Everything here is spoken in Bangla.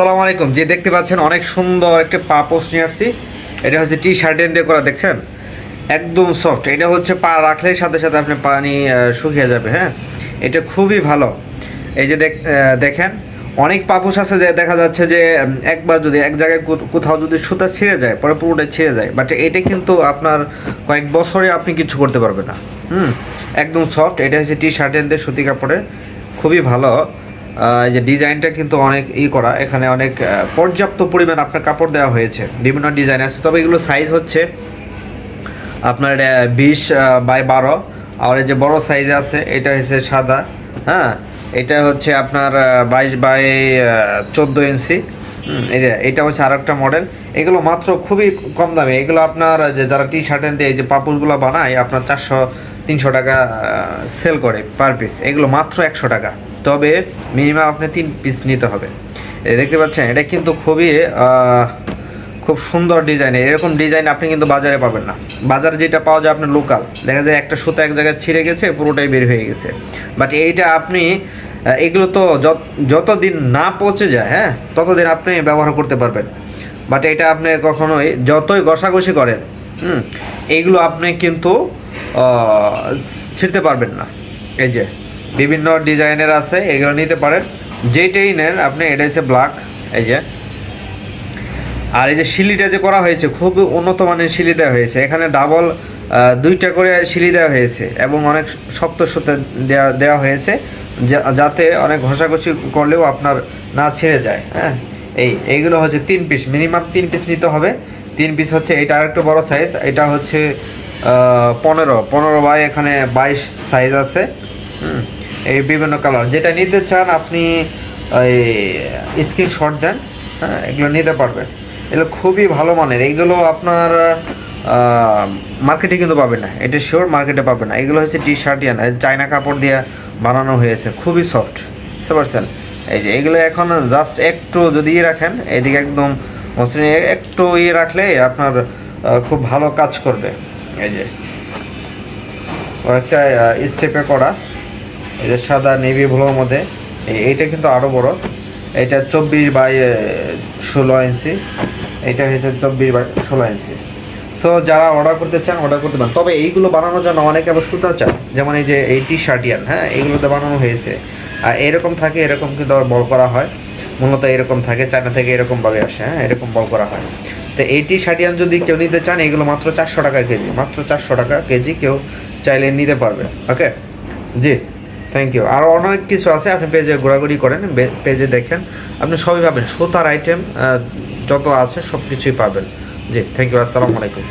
আসসালামু আলাইকুম। যে দেখতে পাচ্ছেন, অনেক সুন্দর একটা পাপোস নিয়ে আসছি। এটা হচ্ছে টি শার্টেন দিয়ে করা, দেখছেন? একদম সফট এটা হচ্ছে পা রাখলেই সাথে সাথে আপনি পানি শুকিয়ে যাবে হ্যাঁ? এটা খুবই ভালো। এই যে দেখেন, অনেক পাপোস আছে যে দেখা যাচ্ছে যে একবার যদি এক জায়গায় কোথাও যদি সুতা ছিঁড়ে যায়, পরে পুরোটা ছিঁড়ে যায়। বাট এটা কিন্তু আপনার কয়েক বছরে আপনি কিছু করতে পারবেন না। হুম? একদম সফট এটা হচ্ছে টি শার্টেন দিয়ে সুতি কাপড়ের। খুবই ভালো। যে ডিজাইনটা কিন্তু অনেক ই করা। এখানে অনেক পর্যাপ্ত পরিমাণ আপনার কাপড় দেওয়া হয়েছে, বিভিন্ন ডিজাইন আছে। তবে এগুলো সাইজ হচ্ছে আপনার বিশ বাই বারো। আর এই যে বড় সাইজ আছে, এটা হচ্ছে সাদা হ্যাঁ? এটা হচ্ছে আপনার বাইশ বাই চোদ্দ ইঞ্চি। এই যে, এটা হচ্ছে আর একটা মডেল এগুলো মাত্র খুবই কম দামে। এগুলো আপনার যে যারা টি শার্টের দিয়ে এই যে পাপুসগুলো বানায়, আপনার চারশো, তিনশো টাকা সেল করে পার পিস এগুলো মাত্র একশো টাকা। তবে মিনিমাম আপনি তিন পিস নিতে হবে। দেখতে পাচ্ছেন, এটা কিন্তু খুবই খুব সুন্দর ডিজাইন এরকম ডিজাইন আপনি কিন্তু বাজারে পাবেন না। বাজারে যেটা পাওয়া যায় আপনার লোকাল দেখা যায় একটা সুতা এক জায়গায় ছিঁড়ে গেছে, পুরোটাই বের হয়ে গেছে। বাট এইটা আপনি এগুলো তো যত- যতদিন না পচে যায় হ্যাঁ ততদিন আপনি ব্যবহার করতে পারবেন। বাট এটা আপনি কখনোই, যতই ঘষাঘষি করেন, হুম এইগুলো আপনি কিন্তু ছিঁড়তে পারবেন না। এই যে বিভিন্ন ডিজাইনের আছে এগুলো নিতে পারেন। যেটাই নেন আপনি এটা হচ্ছে ব্ল্যাক এই যে। আর এই যে শিলিটা যে করা হয়েছে খুব উন্নত মানের শিলি দেওয়া হয়েছে। এখানে ডাবল দুইটা করে শিলি দেওয়া হয়েছে এবং অনেক শক্ত সুতে দেওয়া দেওয়া হয়েছে যাতে অনেক ঘষাঘষি করলেও আপনার না ছেড়ে যায় হ্যাঁ? এই এইগুলো হচ্ছে তিন পিস মিনিমাম তিন পিস নিতে হবে। তিন পিস হচ্ছে এটা আরেকটু বড় সাইজ এটা হচ্ছে পনেরো। পনেরো বাই এখানে বাইশ সাইজ আছে হুম, এই বিভিন্ন কালার। যেটা নিতে চান আপনি ওই স্ক্রিনশট দেন হ্যাঁ এগুলো নিতে পারবেন। এগুলো খুবই ভালো মানের। এইগুলো আপনার মার্কেটে কিন্তু পাবেন না। এটা শিওর মার্কেটে পাবে না। এগুলো হচ্ছে টি শার্ট ইয়ান চায়না কাপড় দিয়ে বানানো হয়েছে। খুবই সফট বুঝতে পারছেন? এই যে এগুলো এখন জাস্ট একটু যদি ইয়ে রাখেন, এদিকে একদম মসৃণ, একটু ইয়ে রাখলে আপনার খুব ভালো কাজ করবে। এই যে একটা স্টেপে করা। এই যে সাদা নেভি ব্লুর মধ্যে, এই- এইটা কিন্তু আরও বড়। এটা চব্বিশ বাই ষোলো ইঞ্চি। এটা হয়েছে চব্বিশ বাই ষোলো ইঞ্চি। সো যারা অর্ডার করতে চান অর্ডার করতে পারেন। তবে এইগুলো বানানোর জন্য অনেকে আবার সুতা চান যেমন এই যে এই টি শার্টিয়ান হ্যাঁ এইগুলোতে বানানো হয়েছে। আর এরকম থাকে, এরকম কিন্তু আবার বল করা হয়। মূলত এরকম থাকে, চায়না থেকে এরকমভাবে আসে হ্যাঁ এরকম বল করা হয়। তো এই টি শার্টিয়ান যদি কেউ নিতে চান, এগুলো মাত্র চারশো টাকা কেজি, মাত্র চারশো টাকা কেজি কেউ চাইলে নিতে পারবে। ওকে জি? থ্যাংক ইউ আর অনেক কিছু আছে, আপনি পেজে ঘোরাঘুরি করেন পেজে দেখেন। আপনি সবই পাবেন। সুতার আইটেম যত আছে সব কিছুই পাবেন। জি থ্যাংক ইউ আসসালামু আলাইকুম।